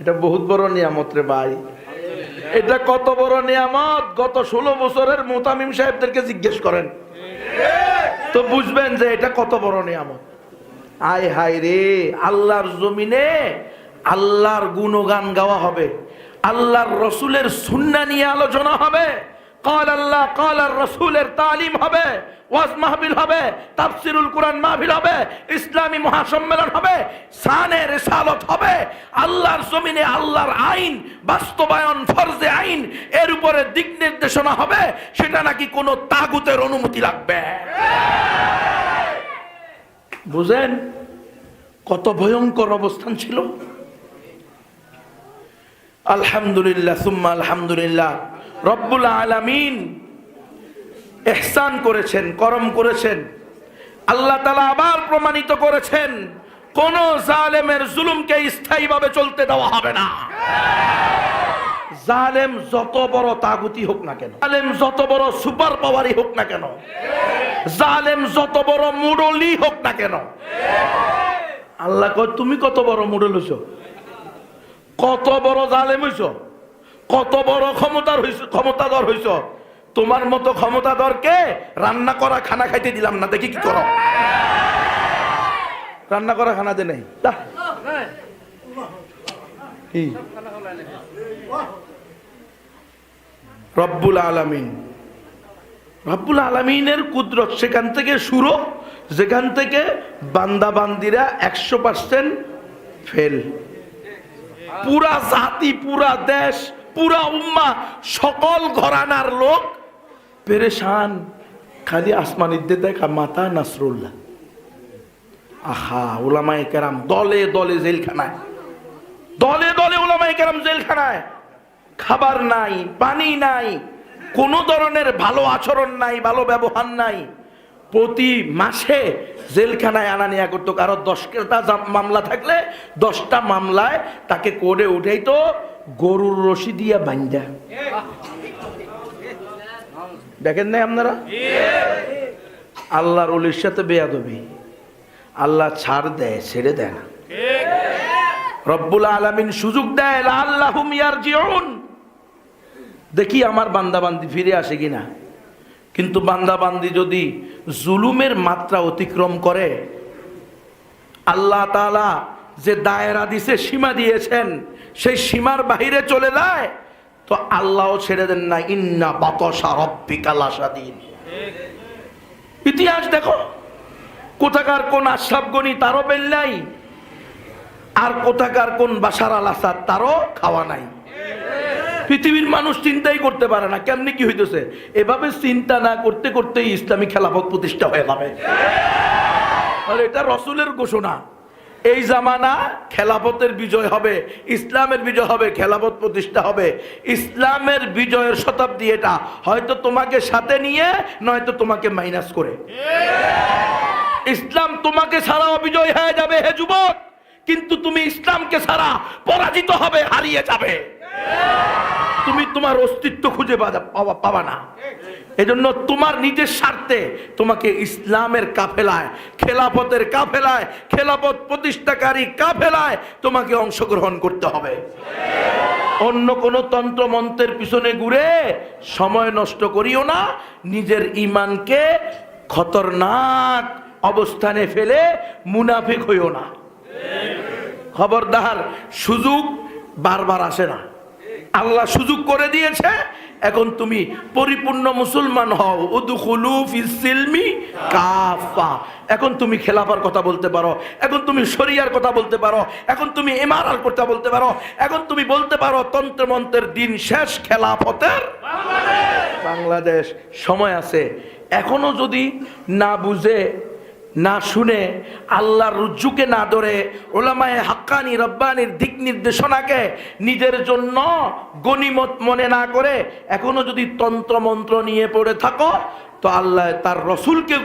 এটা বহুত বড় নিয়ামত রে ভাই। এটা কত বড় নিয়ামত? গত ষোলো বছরের মোতামিম সাহেবদেরকে জিজ্ঞেস করেন। তো বুঝবেন যে এটা কত বড় নিয়ামত। আয় হায় রে, আল্লাহর জমিনে আল্লাহর গুণগান গাওয়া হবে। আল্লাহর রসুলের সুন্না নিয়ে আলোচনা হবে। কল আল্লাহ কল আর রসুলের তালিম হবে, ওয়াজ মাহবিল হবে, তাফসিরুল কোরআন মাহবিল হবে, ইসলামী মহাসম্মেলন হবে সানে রেসালত হবে, আল্লাহর জমিনে আল্লাহর আইন, বাস্তবায়ন ফরজে আইন, এর উপরে দিক নির্দেশনা হবে, সেটা নাকি কোনো তাগুতের অনুমতি লাগবে? বুঝেন কত ভয়ঙ্কর অবস্থান ছিল? আলহামদুলিল্লাহ, সুম্মা আলহামদুলিল্লাহ রব্বুল আলামিন এহসান করেছেন, করম করেছেন। আল্লাহ তালা আবার প্রমাণিত করেছেন, কোন জালেমের জুলুমকে স্থায়ীভাবে চলতে দেওয়া হবে না। জালেম যত বড় তাগুতি হোক না কেন, জালেম যত বড় সুপার পাওয়ারই হোক না কেন, জালেম যত বড় মুরলি হোক না কেন। আল্লাহ কয়, তুমি কত বড় মুরল হইছ? কত বড় জালেম হইছ? কত বড় ক্ষমতার হইছ, ক্ষমতাধর হইছ? তোমার মতো ক্ষমতাধরকে রান্না করা খানা খাইতে দিলাম না, দেখি কি করো। রান্না করা খানা দে নাই। রব্বুল আলামিন। রব্বুল আলমিনের কুদরত সেখান থেকে শুরু যেখান থেকে বান্দা বান্দিরা একশো পার্সেন্ট ফেল পুরা জাতি, পুরা দেশ পুরা উম্মা সকল ঘরানার লোক পেরেশান, খালি আসমানিতে দেখা মাতা নাসরুল্লাহ। আহা ওলামাই কেরাম দলে দলে জেলখানায়, দলে দলে ওলামাই কেরাম জেলখানায়। খাবার নাই, পানি নাই, কোনো ধরনের ভালো আচরণ নাই, ভালো ব্যবহার নাই। প্রতি মাসে জেলখানায় আনা নেয়া করতো, কারও দশটা মামলা থাকলে দশটা মামলায় তাকে করে উঠেই তো গরুর রশি দিয়া বান্ধা। দেখেন নাই আপনারা? আল্লাহর অলির সাথে বেয়াদবি। আল্লাহ ছাড় দেয়, ছেড়ে দেয় না। রব্বুল আলমিন সুযোগ দেয় আল্লাহ দেখি আমার বান্দাবান্দি ফিরে আসে কিনা। কিন্তু বান্দাবান্দি যদি জুলুমের মাত্রা অতিক্রম করে, আল্লাহ তাআলা যে দায়রা দিছে, সীমা দিয়েছেন সেই সীমার বাহিরে চলে যায়, তো আল্লাহও ছেড়ে দেন না, ইন্না বাতসা ইতিহাস দেখো, কোথাকার কোন আশরাফ গনি তারও বেল নাই, আর কোথাকার কোন বাসার আল আসাদ তারও খাওয়া নাই। পৃথিবীর মানুষ চিন্তাই করতে পারে না, কেমনি কি হইতেছে? এভাবে চিন্তা না করতে করতেই ইসলামী খেলাফত প্রতিষ্ঠা হয়ে যাবে। এটা রসুলের ঘোষণা। এই জামানা খেলাফতের বিজয় হবে, ইসলামের বিজয় হবে, খেলাফত প্রতিষ্ঠা হবে। ইসলামের বিজয়ের শতাব্দী এটা। হয়তো তোমাকে সাথে নিয়ে, নয়তো তোমাকে মাইনাস করে। ইসলাম তোমাকে ছাড়াও বিজয় হয়ে যাবে হে যুবক। কিন্তু তুমি ইসলামকে ছাড়া পরাজিত হবে, হারিয়ে যাবে। তুমি তোমার অস্তিত্ব খুঁজে পাবা না। এজন্য তোমার নিজের স্বার্থে তোমাকে ইসলামের কাফেলায়, খেলাফতের কাফেলায়, খেলাফত প্রতিষ্ঠাকারী কাফেলায় তোমাকে অংশগ্রহণ করতে হবে। অন্য কোন তন্ত্র মন্ত্রের পিছনে ঘুরে সময় নষ্ট করিও না, নিজের ইমানকে খতরনাক অবস্থানে ফেলে মুনাফিক হইও না। খবরদার সুযোগ বারবার আসে না। আল্লাহ সুযোগ করে দিয়েছে এখন তুমি পরিপূর্ণ মুসলমান হও। উদুখুলু কাফা। এখন তুমি খেলাফার কথা বলতে পারো। এখন তুমি শরিয়ার কথা বলতে পারো। এখন তুমি এমারার কথা বলতে পারো। এখন তুমি বলতে পারো, তন্ত্রমন্ত্রের দিন শেষ, খেলাফতের বাংলাদেশ। সময় আছে। এখনও যদি না বুঝে না শুনে আল্লাহর রুজ্জুকে না ধরে ওলামায়ে হাক্কানি রব্বানির দিক নির্দেশনাকে নিজের জন্য গনিমত মনে না করে এখনও যদি তন্ত্র মন্ত্র নিয়ে পড়ে থাকো, তো আল্লাহ তার রসুলকে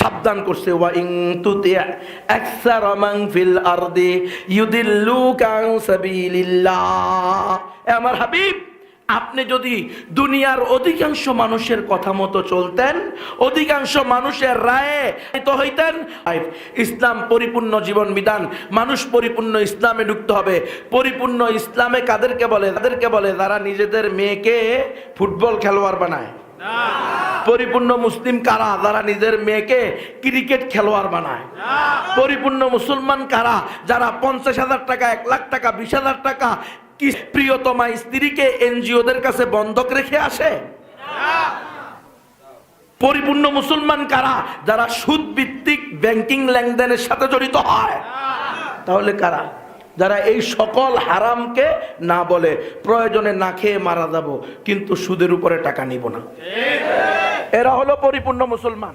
সাবধান করছে। ওয়া ইং তুতি আকসার মান ফিল আরদি ইউদিল্লুকা সাবিলিল্লাহ। আমার হাবিব আপনি যদি দুনিয়ার অধিকাংশ মানুষের কথা মতো চলতেন, অধিকাংশ মানুষের রায়ে তো হইতেন। ইসলাম পরিপূর্ণ জীবন বিধান, মানুষ পরিপূর্ণ ইসলামে ঢুকতে হবে। পরিপূর্ণ ইসলামে কাদেরকে বলে? তাদেরকে বলে? তারা নিজেদের মেয়েকে ফুটবল খেলোয়াড় বানায়। পরিপূর্ণ মুসলিম কারা? যারা নিজের মেয়েকে ক্রিকেট খেলোয়াড় বানায়। পরিপূর্ণ মুসলমান কারা? যারা পঞ্চাশ হাজার টাকা, এক লাখ টাকা, বিশ হাজার টাকা কি প্রিয়তমা স্ত্রীকে এনজিওদের কাছে বন্ধক রেখে আসে? পরিপূর্ণ মুসলমান কারা? যারা সুদ ভিত্তিক ব্যাংকিং লেনদেনের সাথে জড়িত হয়। তাহলে কারা? যারা এই সকল হারামকে না বলে, প্রয়োজনে না খেয়ে মারা যাব, কিন্তু সুদের উপরে টাকা নিব না। এরা হলো পরিপূর্ণ মুসলমান।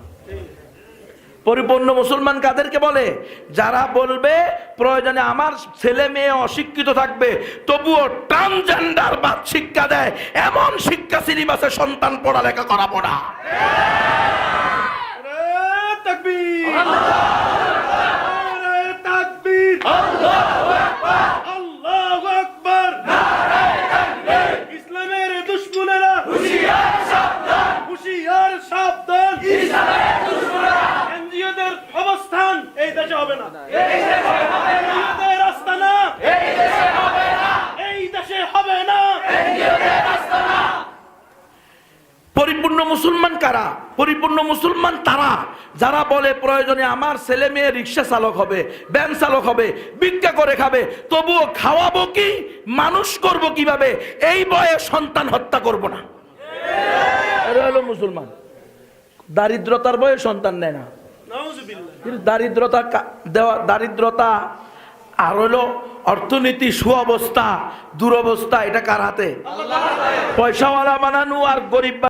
পরিপূর্ণ মুসলমান কাদেরকে বলে? যারা বলবে প্রয়োজনে আমার ছেলে মেয়ে অশিক্ষিত থাকবে তবুও ট্রান্সজেন্ডার বাদ শিক্ষা দেয় এমন শিক্ষা সিলেবাসে সন্তান পড়ালেখা করা পড়া নারে তাকবীর নারে তাকবীর আল্লাহু আকবার ইসলামের দুশমনেরা হুঁশিয়ার সাবধান হুঁশিয়ার সাবধান এনজিওদের অবস্থান এই দেশে হবে না। এনজিওদের আস্তানা এই দেশে হবে না। পরিপূর্ণ মুসলমান কারা? পরিপূর্ণ মুসলমান তারা। যারা বলে প্রয়োজনে আমার ছেলে মেয়ে রিক্সা চালক হবে ভ্যান চালক হবে ভিক্ষা করে খাবে তবুও খাওয়াবো কি মানুষ করব কীভাবে এই বয়ে সন্তান হত্যা করব না। এরা হলো মুসলমান। দারিদ্রতার বয়ে সন্তান নেয় না। দারিদ্রতা দেওয়া দারিদ্রতা আর হলো অর্থনীতি সুঅবস্থা দুরবস্থা এটা কার হাতে? পয়সাওয়ালা বানানো আর গরিব